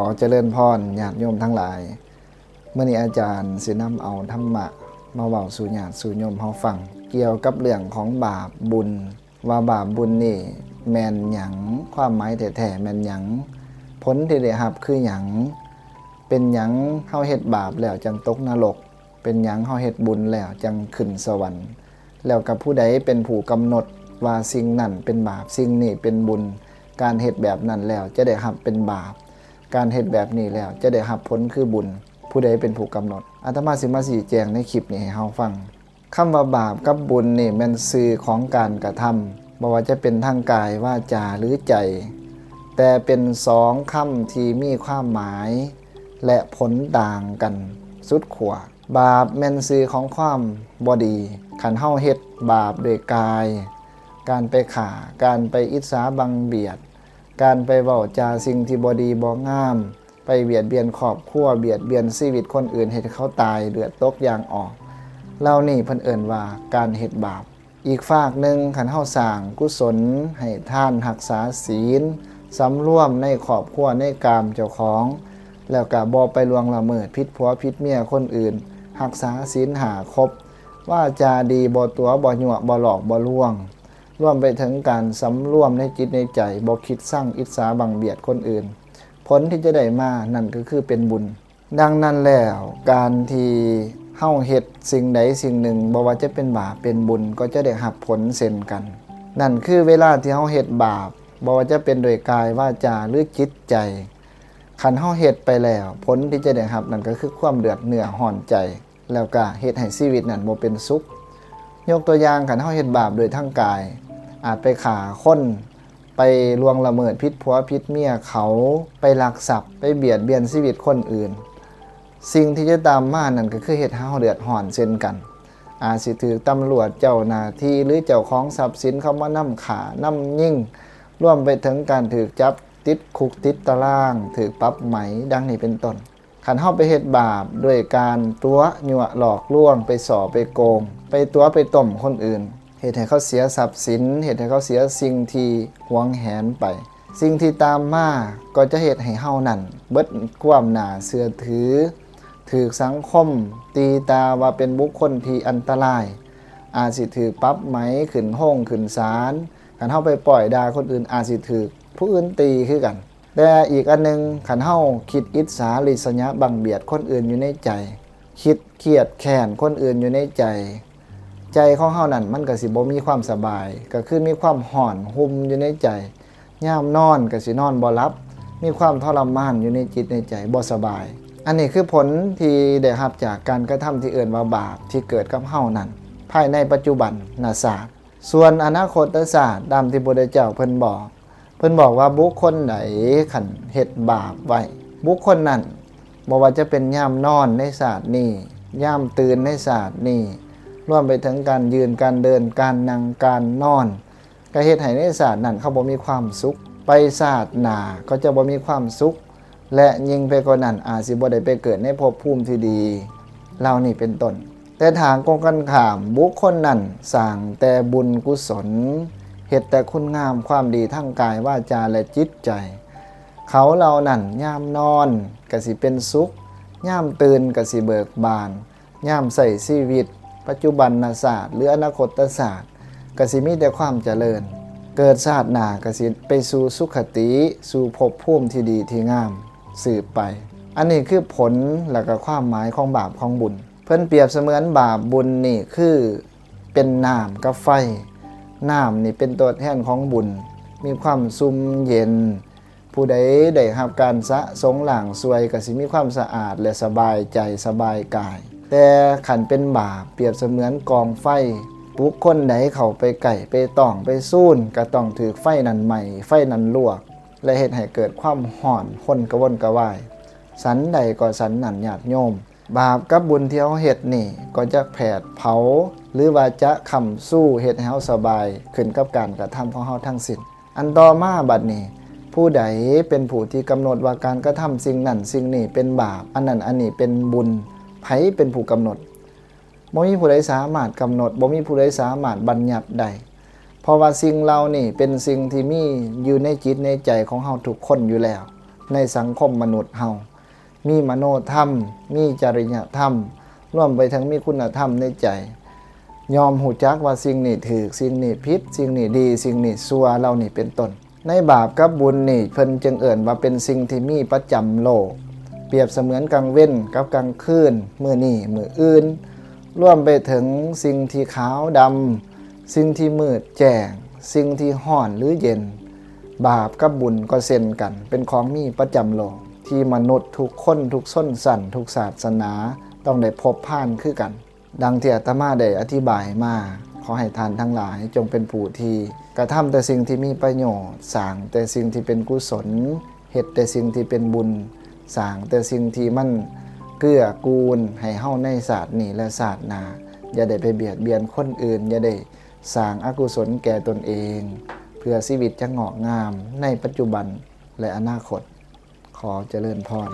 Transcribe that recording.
อเจริญพรญาติโยมทั้งหลาย เมื่อนี้อาจารย์สินำเอาธรรมะ มาเว้าสู่ญาติสู่โยมเฮาฟัง เกี่ยวกับเรื่องของบาปบุญ ว่าบาปบุญนี่ แม่นหยังความหมายแท้ๆแม่นหยังผลที่ได้รับคือหยังเป็นหยังเฮาเฮ็ดบาปแล้วจังตกนรก เป็นหยังเฮาเฮ็ดบุญแล้วจังขึ้นสวรรค์ แล้วกับผู้ใดเป็นผู้กำหนดว่าสิ่งนั้นเป็นบาปสิ่งนี้เป็นบุญ การเฮ็ดแบบนั้นแล้วจะได้รับเป็นบาป การเฮ็ดแบบนี้แล้ว จะได้รับผลคือบุญ ผู้ใดเป็นผู้กำหนดอาตมาสิมาสีแจงในคลิปนี้ให้เฮาฟังคำว่าบาปกับบุญนี่แมันสื่อของการกระทำบ่ว่าจะเป็นทางกายวาจาหรือใจ แต่เป็นสองคำที่มีความหมาย และผลต่างกันสุดขัวบาปแม่นสื่อของความบอดีขันเฮาเฮ็ดบาปด้วยกาย การไปข่าการไปอิจฉาบังเบียด การไปเว้าจาสิ่งที่บอดีบองาม ไปเบียดเบียนครอบครัวเบียดเบียนชีวิตคนอื่นเฮ็ดให้เขาตายเดือดตกอย่างออกเล่านี่เพิ่นเอิ่นว่าการเฮ็ดบาป อีกฝากหนึ่งขันเฮาสร้างกุศลให้ท่านรักษาศีลสำรวมในครอบครัวในกามเจ้าของ แล้วก็บ่ไปลวงละเมิดพิษผัวพิษเมียคนอื่นรักษาศีลหาครบว่าจาดีบ่ตัวบ่หยวบ่หลอกบ่ลวง รวมไปถึงการสำรวมในจิตในใจบ่คิดสร้างอิจฉาบังเบียดคนอื่น ผลที่จะได้มานั่นก็คือเป็นบุญ ดังนั้นแล้วการที่เฮาเฮ็ดสิ่งใดสิ่งหนึ่งบ่ว่าจะเป็นบาปเป็นบุญก็จะได้รับผลเช่นกัน นั่นคือเวลาที่เฮาเฮ็ดบาปบ่ว่าจะเป็นโดยกายว่าจาหรือจิตใจคันเฮาเฮ็ดไปแล้วผลที่จะได้รับนั่นก็คือความเดือดเนื้อห่อนใจ แล้วก็เฮ็ดให้ชีวิตนั้นบ่เป็นสุข ยกตัวอย่างคันเฮาเฮ็ดบาปโดยทางกาย อาจไปฆ่าคนไปลวงละเมิดพิษผัวพิษเมียเขาไปลักทรัพย์ไปเบียดเบียนชีวิตคนอื่น สิ่งที่จะตามมานั่นก็คือเฮ็ดให้เฮาเดือดร้อนเช่นกัน อาจสิถือตำรวจเจ้าหน้าที่หรือเจ้าของทรัพย์สินเข้ามานำขานำยิ่งร่วมไปถึงการถือจับติดคุกติดตาราง ถือปรับไหมดังนี้เป็นต้น ขันเข้าไปเฮ็ดบาปด้วยการตัวยั่วหลอกลวง ไปสอไปโกง ไปตัวไปต้มคนอื่น เหตุให้เขาเสียทรัพย์สิน เหตุให้เขาเสียสิ่งที่หวงแหนไป สิ่งที่ตามมาก็จะเหตุให้เฮานั่น เบิดความหนาเสือถือ ถือสังคม ตีตาว่าเป็นบุคคลที่อันตราย อาจสิถือปั๊บไหมขึ้นห้องขึ้นศาลขันเฮาไปปล่อยดาคนอื่นอาจสิถือผู้อื่นตีคือกัน แต่อีกอันหนึงขันเฮาคิดอิจฉาริษยะบังเบียดคนอื่นอยู่ในใจ คิดเครียดแค้นคนอื่นอยู่ในใจ ใจของเฮานั่นมันก็สิบ่มีความสบาย ก็คือมีความห่อนหุ่มอยู่ในใจยามนอนก็สินอนบ่หลับ มีความทรมานอยู่ในจิตในใจบ่สบาย อันนี้คือผลที่ได้รับจากการกระทำที่เอื่นว่าบาปที่เกิดกับเฮานั่นภายในปัจจุบันนาศาสตร์ส่วนอนาคตศาสตร์ตามที่พระเจ้าเพิ่นบอก พิ่นบอกว่าบุคคลไหนขันเฮ็ดบาปไว้ บุคคลนั้นบ่ว่าจะเป็นย่ามนอนในศาสตร์นี้ย่ามตื่นในศาสตร์นี้รวมไปถึงการยืนการเดินการนั่งการนอนก็เฮ็ดให้ในศาสตร์นั้นเขาบ่มีความสุข ไปศาสตร์หนาก็จะบ่มีความสุข และยิ่งไปกว่านั้นอาจสิบ่ได้ไปเกิดในภพภูมิที่ดีเหล่านี้เป็นต้นแต่ทางกงกันขามบุคคลนั้นสร้างแต่บุญกุศล เฮ็ดแต่คุณงามความดีทั้งกายวาจาและจิตใจ เขาเหล่านั้นย่ามนอนกสิเป็นสุขย่ามตื่นกสิเบิกบานย่ามใส่ชีวิต ปัจจุบันศาสตร์หรืออนาคตศาสตร์กสิมีแต่ความเจริญ เกิดชาติหนากสิไปสู่สุขติ สู่ภพภูมิที่ดีที่งามสืบไป อันนี้คือผลและก็ความหมายของบาปของบุญ เพิ่นเปรียบเสมือนบาปบุญนี่คือเป็นน้ำกับไฟ น้ำนี่เป็นตัวแทนของบุญ มีความซุ่มเย็น ผู้ใดได้รับการสะสงหลังสวยก็สิมีความสะอาดและสบายใจสบายกาย แต่ขันเป็นบาปเปรียบเสมือนกองไฟบุคคลใดเขาไปไก่ไปต่องไปสู้นก็ต้องถือไฟนั้นใหม่ ไฟนั้นลวก และเหตุให้เกิดความห่อนคนกระวนกระวาย สันใดก็สันนั่นญาติโยม บาปกับบุญที่เฮาเฮ็ดนี่ก็จะแผดเผา หรือว่าจะคำสู้เฮ็ดให้เฮาสบายขึ้นกับการกระทำของเฮาทั้งสิ้นอันต่อมาบัดนี้ผู้ใดเป็นผู้ที่กำหนดว่าการกระทำสิ่งนั้นสิ่งนี้เป็นบาป อันนั้นอันนี้เป็นบุญไผเป็นผู้กำหนดบ่มีผู้ใดสามารถกำหนดบ่มีผู้ใดสามารถบัญญัติได้เพราะว่าสิ่งเหล่านี่เป็นสิ่งที่มีอยู่ในจิตในใจของเฮาทุกคนอยู่แล้ว ในสังคมมนุษย์เฮามีมโนธรรม มีจริยธรรมรวมไปทั้งมีคุณธรรมในใจ ยอมหูจักว่าสิ่งนี้ถือสิ่งนี้พิษสิ่งนี้ดี สิ่งนี้ซัวเรานี่เป็นต้น ในบาปกับบุญนี่เพิ่นจึงเอิ่นว่าเป็นสิ่งที่มีประจำโลก เปรียบเสมือนกลางเว้นกับกลางคืนมือนี้มื้ออื่นร่วมไปถึงสิ่งที่ขาวดำสิ่งที่มืดแจ้ง สิ่งที่ห้อนหรือเย็น บาปกับบุญก็เซนกัน เป็นของมีประจำโลก ที่มนุษย์ทุกคนทุกส้นสั่นทุกศาสนา ต้องได้พบผ่านคือกัน ดังที่อาตมาได้อธิบายมาขอให้ทานทั้งหลายจงเป็นผู้ที่กระทำแต่สิ่งที่มีประโยชน์สร้างแต่สิ่งที่เป็นกุศลเฮ็ดแต่สิ่งที่เป็นบุญสร้างแต่สิ่งที่มันเกื้อกูลให้เฮาในศาสตร์นี้และศาสตร์นาอย่าได้ไปเบียดเบียนคนอื่น อย่าได้สร้างอกุศลแก่ตนเอง เพื่อชีวิตจะงอกงามในปัจจุบันและอนาคต ขอเจริญพร